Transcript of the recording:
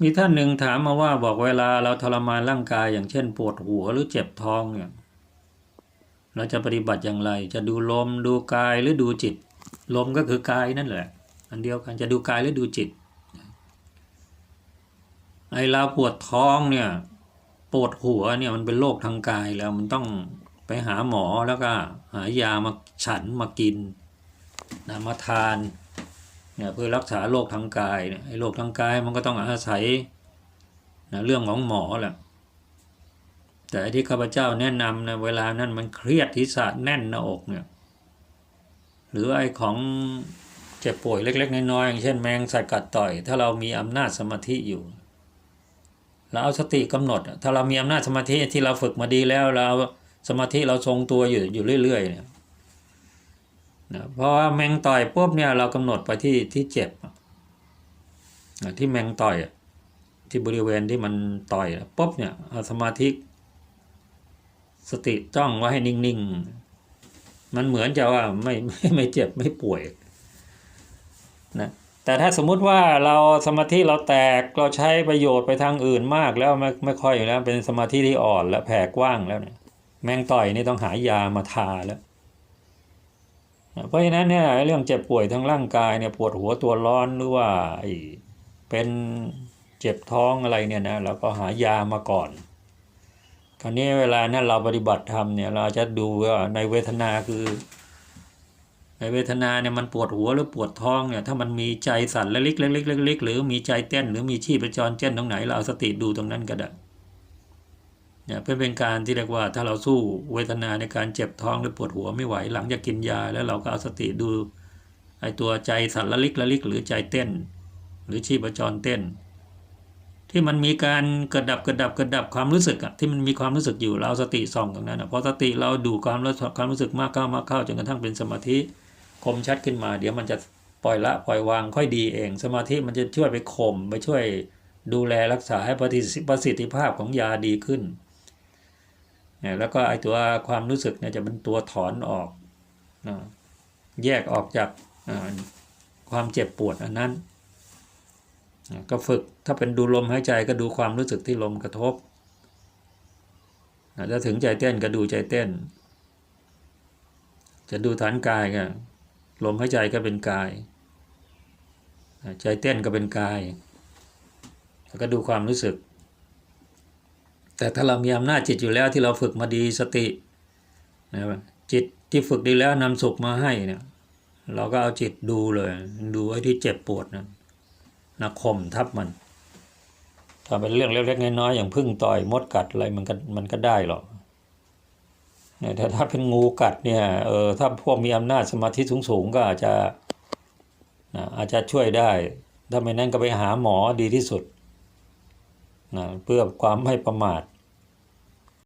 มีท่านหนึ่งถามมาว่าบอกเวลาเราทรมานร่างกายอย่างเช่น ปวดหัวหรือเจ็บท้องเนี่ยเราจะปฏิบัติอย่างไร จะดูลมดูกายหรือดูจิต ลมก็คือกายนั่นแหละ อันเดียวกันจะดูกายหรือดูจิตไอเราปวดท้องเนี่ยปวดหัวเนี่ยมันเป็นโรคทางกายแล้วมันต้องไปหาหมอแล้วก็หายามาฉันมากินนะมาทาน นี่ยเพื่อรักษาโรคทางกายเนี่ยไอ้โรคทางกายมันก็ต้องอาศัยนะเรื่องของหมอแหละแต่ที่ข้าพเจ้าแนะนำนะเวลานั้นมันเครียดทิศะแน่นหน้าอกเนี่ยหรือไอ้ของเจ็บป่วยเล็ก ๆ น้อยๆอย่างเช่นแมงสัตว์กัดต่อย ถ้าเรามีอำนาจสมาธิอยู่เราเอาสติกำหนด ถ้าเรามีอำนาจสมาธิที่เราฝึกมาดีแล้วเราสมาธิเราทรงตัวอยู่อยู่เรื่อยๆเนี่ย นะเพราะว่าแมงต่อยปุ๊บเนี่ยเรากำหนดไปที่ที่เจ็บนะที่แมงต่อยที่บริเวณที่มันต่อยปุ๊บเนี่ยเอาสมาธิสติจ้องไว้ให้นิ่งๆ มันเหมือนจะว่าไม่ไม่ไม่เจ็บไม่ป่วยนะแต่ถ้าสมมุติว่าเราสมาธิเราแตกเราใช้ประโยชน์ไปทางอื่นมากแล้วไม่ไม่ค่อยอยู่แล้วเป็นสมาธิที่อ่อนและแผ่กว้างแล้วเนี่ยแมงต่อยนี่ต้องหายามาทาแล้ว เพราะฉะนั้นเนี่ยเรื่องเจ็บป่วยทางร่างกายเนี่ยปวดหัวตัวร้อนหรือว่าเป็นเจ็บท้องอะไรเนี่ยนะเราก็หายามาก่อน คราวนี้เวลานั้นเราปฏิบัติธรรมเนี่ยเราจะดูว่าในเวทนาคือในเวทนาเนี่ยมันปวดหัวหรือปวดท้องเนี่ยถ้ามันมีใจสั่นเล็กๆเล็กๆเล็กๆหรือมีใจเต้นหรือมีชีพจรเต้นตรงไหนเราเอาสติดูตรงนั้นก็ได้ เนี่ยเพื่อเป็นการที่เรียกว่าถ้าเราสู้เวทนาในการเจ็บท้องหรือปวดหัวไม่ไหวหลังจากกินยา แล้วเราก็เอาสติดูไอ้ตัวใจสั่นละลิกละลิกหรือใจเต้น หรือชีพจรเต้น ที่มันมีการกระดับกระดับกระดับความรู้สึกอะที่มันมีความรู้สึกอยู่เราสติส่องตรงนั้นอะพอสติเราดูความรู้สึกความรู้สึกมากเข้ามากเข้าจนกระทั่งเป็นสมาธิคมชัดขึ้นมา เดี๋ยวมันจะปล่อยละปล่อยวางค่อยดีเอง สมาธิมันจะช่วยไปข่มไปช่วยดูแลรักษาให้ประสิทธิภาพของยาดีขึ้น แล้วก็ไอตัวความรู้สึกเนี่ยจะเป็นตัวถอนออกนะแยกออกจากความเจ็บปวดอันนั้นก็ฝึกถ้าเป็นดูลมหายใจก็ดูความรู้สึกที่ลมกระทบถ้าถึงใจเต้นก็ดูใจเต้น จะดูฐานกายก็ลมหายใจก็เป็นกายใจเต้นก็เป็นกาย แล้วก็ดูความรู้สึก แต่ถ้าเรามีอำนาจจิตอยู่แล้วที่เราฝึกมาดีสตินะจิตที่ฝึกดีแล้วนำสุขมาให้เนี่ยเราก็เอาจิตดูเลย ดูไอ้ที่เจ็บปวดนะนะข่มทับมันถ้าเป็นเรื่องเล็กๆน้อยๆอย่างพึ่งต่อยมดกัดอะไรมันก็มันก็ได้หรอกเนี่ยแต่ถ้าเป็นงูกัดเนี่ยเออถ้าพวกมีอำนาจสมาธิสูงๆก็อาจจะนะอาจจะช่วยได้ ถ้าไม่นั้นก็ไปหาหมอดีที่สุดนะเพื่อความไม่ประมาท